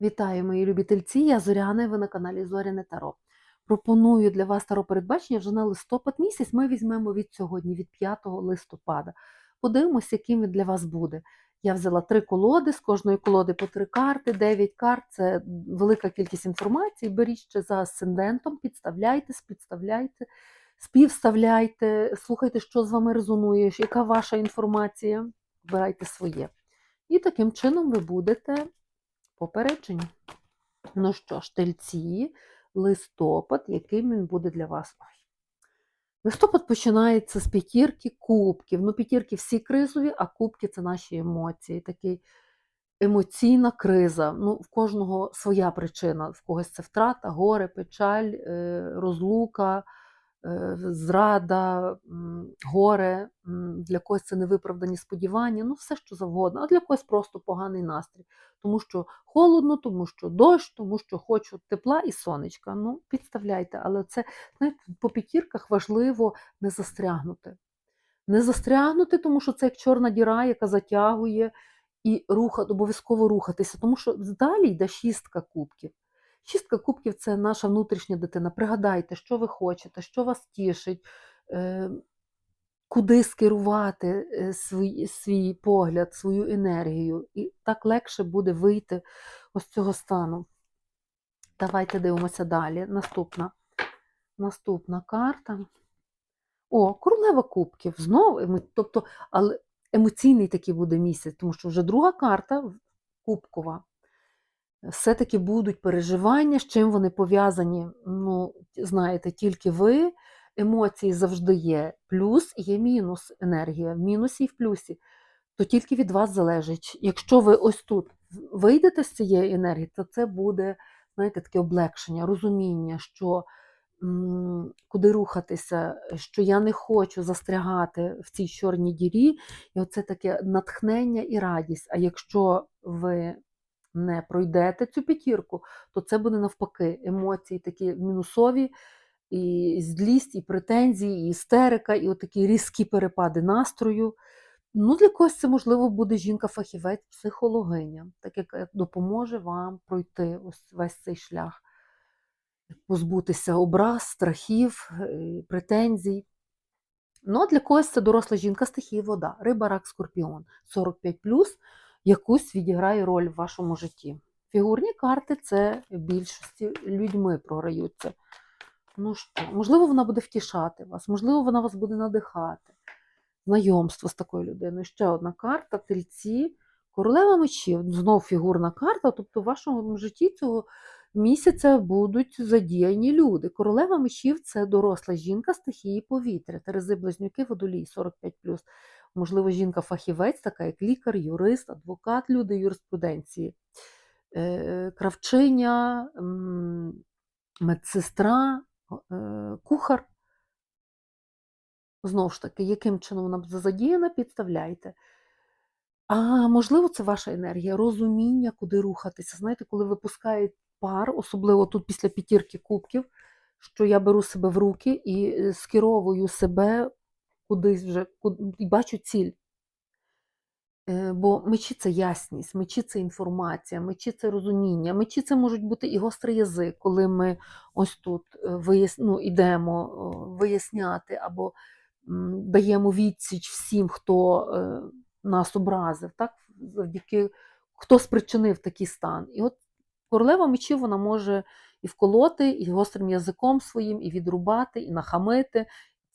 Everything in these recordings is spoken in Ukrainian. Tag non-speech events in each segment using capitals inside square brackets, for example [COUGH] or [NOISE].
Вітаю, мої любительці! Я Зоряна, і ви на каналі Зоряне Таро. Пропоную для вас таро передбачення вже на листопад місяць. Ми візьмемо від сьогодні, від 5 листопада. Подивимося, яким він для вас буде. Я взяла три колоди, з кожної колоди по три карти, 9 карт це велика кількість інформації. Беріть ще за асцендентом, підставляйте, спідставляйте, співставляйте, слухайте, що з вами резонує, яка ваша інформація, вибирайте своє. І таким чином ви будете попереджені. Ну що ж, тельці, листопад, яким він буде для вас? Листопад починається з п'ятірки кубків. Ну, п'ятірки всі кризові, а кубки це наші емоції. Такий емоційна криза. Ну, в кожного своя причина. В когось це втрата, горе, печаль, е, розлука, зрада, горе, для когось це невиправдані сподівання, ну все що завгодно, а для когось просто поганий настрій. Тому що холодно, тому що дощ, тому що хочу тепла і сонечка. Ну, підставляйте, але це знаєте, по п'ятірках важливо не застрягнути. Не застрягнути, тому що це як чорна діра, яка затягує і руха, обов'язково рухатися, тому що далі йде шістка кубків. Шістка кубків це наша внутрішня дитина. Пригадайте, що ви хочете, що вас тішить, е, куди скерувати е, свій, свій погляд, свою енергію. І так легше буде вийти ось цього стану. Давайте дивимося далі. Наступна, Наступна карта. О, королева кубків. Знову, тобто, але емоційний такий буде місяць, тому що вже друга карта кубкова все-таки будуть переживання, з чим вони пов'язані, ну, знаєте, тільки ви. Емоції завжди є. Плюс є мінус енергія, в мінусі і в плюсі. То тільки від вас залежить. Якщо ви ось тут вийдете з цієї енергії, то це буде, знаєте, таке облегшення, розуміння, що м, куди рухатися, що я не хочу застрягати в цій чорній дірі, і оце таке натхнення і радість. А якщо ви не пройдете цю п'ятірку, то це буде навпаки емоції такі мінусові, і злість, і претензії, і істерика, і отакі різкі перепади настрою. Ну, для когось це, можливо, буде жінка-фахівець, психологиня, так яка допоможе вам пройти ось весь цей шлях, позбутися образ, страхів, е, претензій. Ну, для когось це доросла жінка стихії вода, риба, рак, скорпіон, 45+, якусь відіграє роль в вашому житті. Фігурні карти це в більшості людьми програються. Ну що, можливо, вона буде втішати вас, можливо, вона вас буде надихати. Знайомство з такою людиною. Ще одна карта, тельці, королева мечів, знов фігурна карта, тобто в вашому житті цього місяця будуть задіяні люди. Королева мечів це доросла жінка стихії повітря, Терези Близнюки, водолій 45 Можливо, жінка-фахівець, така як лікар, юрист, адвокат, люди юриспруденції, е, кравчиня, медсестра, е, кухар. Знову ж таки, яким чином вона задіяна, підставляйте. А можливо, це ваша енергія, розуміння, куди рухатися. Знаєте, коли випускають пар, особливо тут після п'ятірки кубків, що я беру себе в руки і е, скеровую себе кудись вже, куд- і бачу ціль. Е, Бо мечі це ясність, мечі це інформація, мечі це розуміння, мечі це можуть бути і гострий язик, коли ми ось тут е, вияс... ну, йдемо виясняти або даємо відсіч всім, хто е, нас образив, так? завдяки хто спричинив такий стан. І от королева мечів вона може і вколоти, і гострим язиком своїм, і відрубати, і нахамити.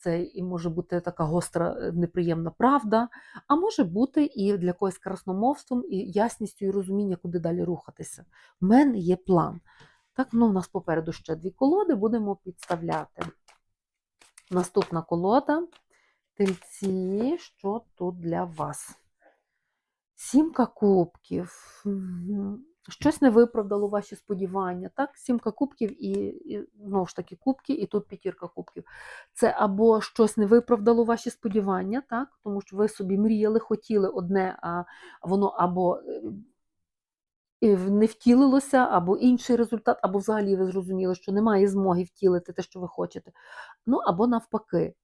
Це і може бути така гостра, е, неприємна правда, а може бути і для когось красномовством, і ясністю, і розуміння, куди далі рухатися. У мене є план. Так, ну, у нас попереду ще дві колоди, будемо підставляти. Наступна колода. Тельці, що тут для вас? Сімка кубків. Щось не виправдало ваші сподівання. Так? Сімка кубків і, і знову ж таки кубки, і тут п'ятірка кубків. Це або щось не виправдало ваші сподівання, так? тому що ви собі мріяли, хотіли одне, а воно або е, не втілилося, або інший результат, або взагалі ви зрозуміли, що немає змоги втілити те, що ви хочете. Ну, або навпаки.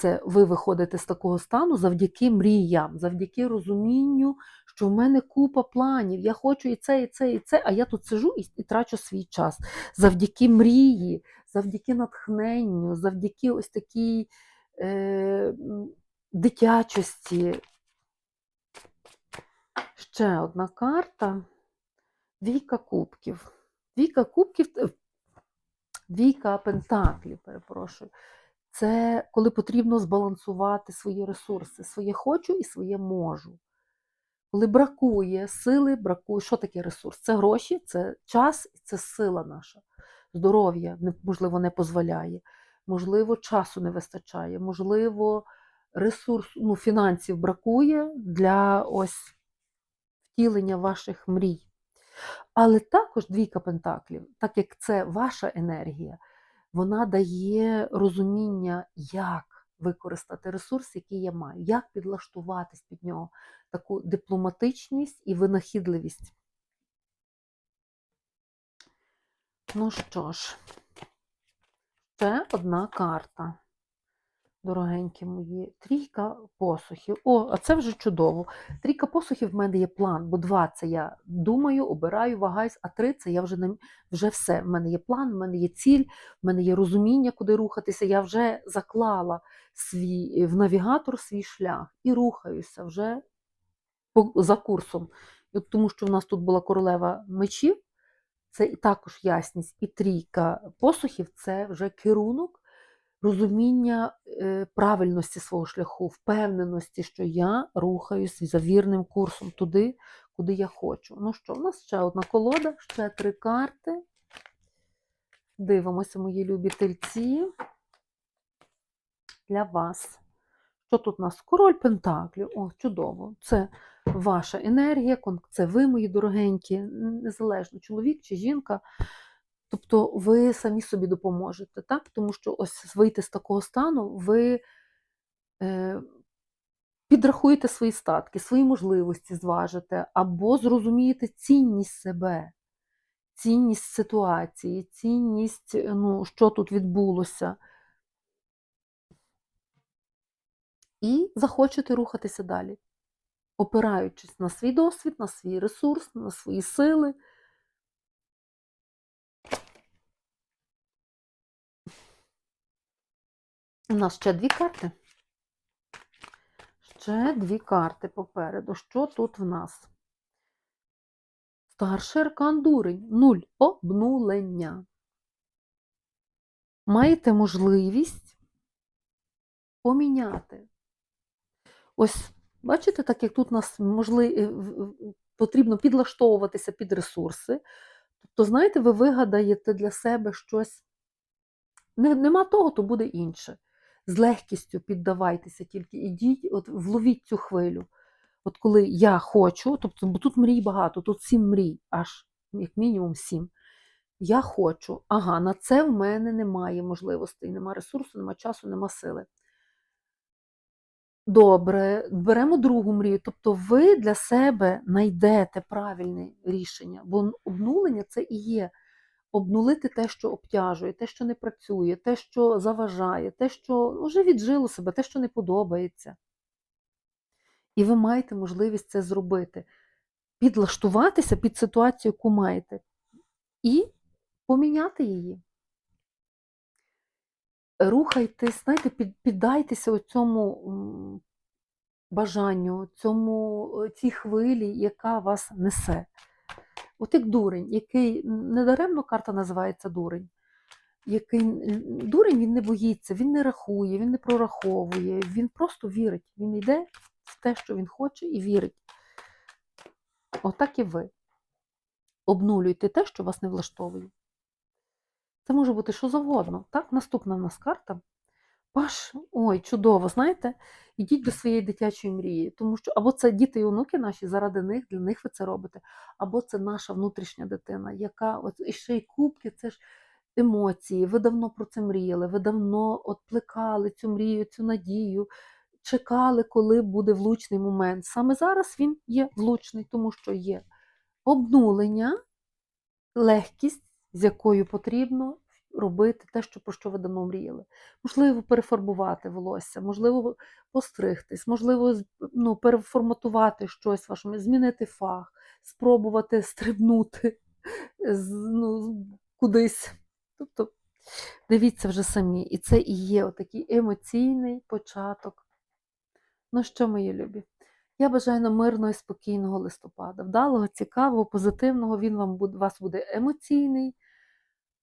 Це ви виходите з такого стану завдяки мріям, завдяки розумінню, що в мене купа планів, я хочу і це, і це, і це, а я тут сижу і, і трачу свій час. Завдяки мрії, завдяки натхненню, завдяки ось такій е, дитячості. Ще одна карта. Двійка кубків. Двійка кубків, е, двійка пентаклів, перепрошую. Це коли потрібно збалансувати свої ресурси, своє хочу і своє можу. Коли бракує сили, бракує. Що таке ресурс? Це гроші, це час, і це сила наша. Здоров'я, можливо, не дозволяє, можливо, часу не вистачає, можливо, ресурс, ну, фінансів бракує для втілення ваших мрій. Але також двійка пентаклів, так як це ваша енергія, вона дає розуміння, як використати ресурс, який я маю, як підлаштуватись під нього, таку дипломатичність і винахідливість. Ну що ж, ще одна карта. Дорогенькі мої, трійка посухів. О, а це вже чудово. Трійка посухів в мене є план, бо два це я думаю, обираю, вагаюсь, а три це я вже не вже все. В мене є план, в мене є ціль, в мене є розуміння, куди рухатися. Я вже заклала свій в навігатор свій шлях і рухаюся вже за курсом. От тому що в нас тут була королева мечів, це і також ясність, і трійка посухів це вже керунок розуміння е, правильності свого шляху, впевненості, що я рухаюсь за вірним курсом туди, куди я хочу. Ну що, у нас ще одна колода, ще три карти. Дивимося, мої любі тельці. Для вас. Що тут у нас? Король Пентаклів. О, чудово. Це ваша енергія, це ви, мої дорогенькі, незалежно, чоловік чи жінка. Тобто ви самі собі допоможете, так? Тому що ось вийти з такого стану, ви е, підрахуєте свої статки, свої можливості зважите, або зрозумієте цінність себе, цінність ситуації, цінність, е, ну, що тут відбулося. І захочете рухатися далі, опираючись на свій досвід, на свій ресурс, на свої сили. У нас ще дві карти. Ще дві карти попереду. Що тут в нас? Старший аркан дурень. Нуль. Обнулення. Маєте можливість поміняти. Ось, бачите, так як тут нас можли... е, потрібно підлаштовуватися під ресурси. Тобто, знаєте, ви вигадаєте для себе щось. Нема того, то буде інше. З легкістю піддавайтеся, тільки ідіть, от вловіть цю хвилю. От коли я хочу, тобто, бо тут мрій багато, тут сім мрій, аж як мінімум сім. Я хочу, ага, на це в мене немає можливостей, нема ресурсу, нема часу, нема сили. Добре, беремо другу мрію. Тобто ви для себе знайдете правильне рішення, бо обнулення це і є обнулити те, що обтяжує, те, що не працює, те, що заважає, те, що вже віджило себе, те, що не подобається. І ви маєте можливість це зробити, підлаштуватися під ситуацію, яку маєте, і поміняти її. Рухайтесь, знаєте, піддайтеся цьому бажанню, цьому, е, цій хвилі, яка вас несе. От як дурень, який недаремно карта називається дурень. Який дурень він не боїться, він не рахує, він не прораховує, він просто вірить. Він йде в те, що він хоче, і вірить. Отак і ви. Обнулюйте те, що вас не влаштовує. Це може бути що завгодно. Так, наступна в нас карта. Паш, ой, чудово, знаєте, ідіть до своєї дитячої мрії, тому що або це діти і онуки наші, заради них, для них ви це робите, або це наша внутрішня дитина, яка от і ще й кубки, це ж емоції. Ви давно про це мріяли, ви давно от плекали цю мрію, цю надію, чекали, коли буде влучний момент. Саме зараз він є влучний, тому що є обнулення, легкість, з якою потрібно робити те, що, про що ви давно мріяли. Можливо, перефарбувати волосся, можливо, постригтись, можливо, ну, переформатувати щось вашому, змінити фах, спробувати стрибнути [LAUGHS] ну, кудись. Тобто, дивіться вже самі. І це і є отакий емоційний початок. Ну що, мої любі? Я бажаю нам мирного і спокійного листопада, вдалого, цікавого, позитивного. Він вам буде, вас буде емоційний,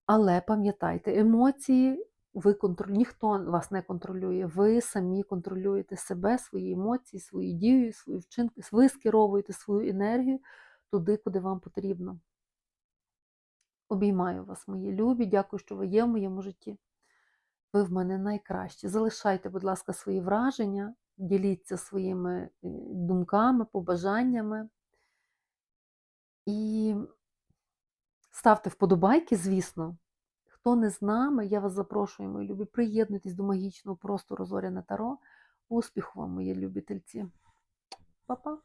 але пам'ятайте, емоції ви контроль... ніхто вас не контролює. Ви самі контролюєте себе, свої емоції, свої дії, свої вчинки. Ви скеровуєте свою енергію туди, куди вам потрібно. Обіймаю вас, мої любі. Дякую, що ви є в моєму житті. Ви в мене найкращі. Залишайте, будь ласка, свої враження, діліться своїми е, думками, побажаннями. І ставте вподобайки, звісно. Хто не з нами, я вас запрошую, мої любі, приєднуйтесь до магічного простору Зоряне Таро. Успіху вам, мої любі тельці. Па-па!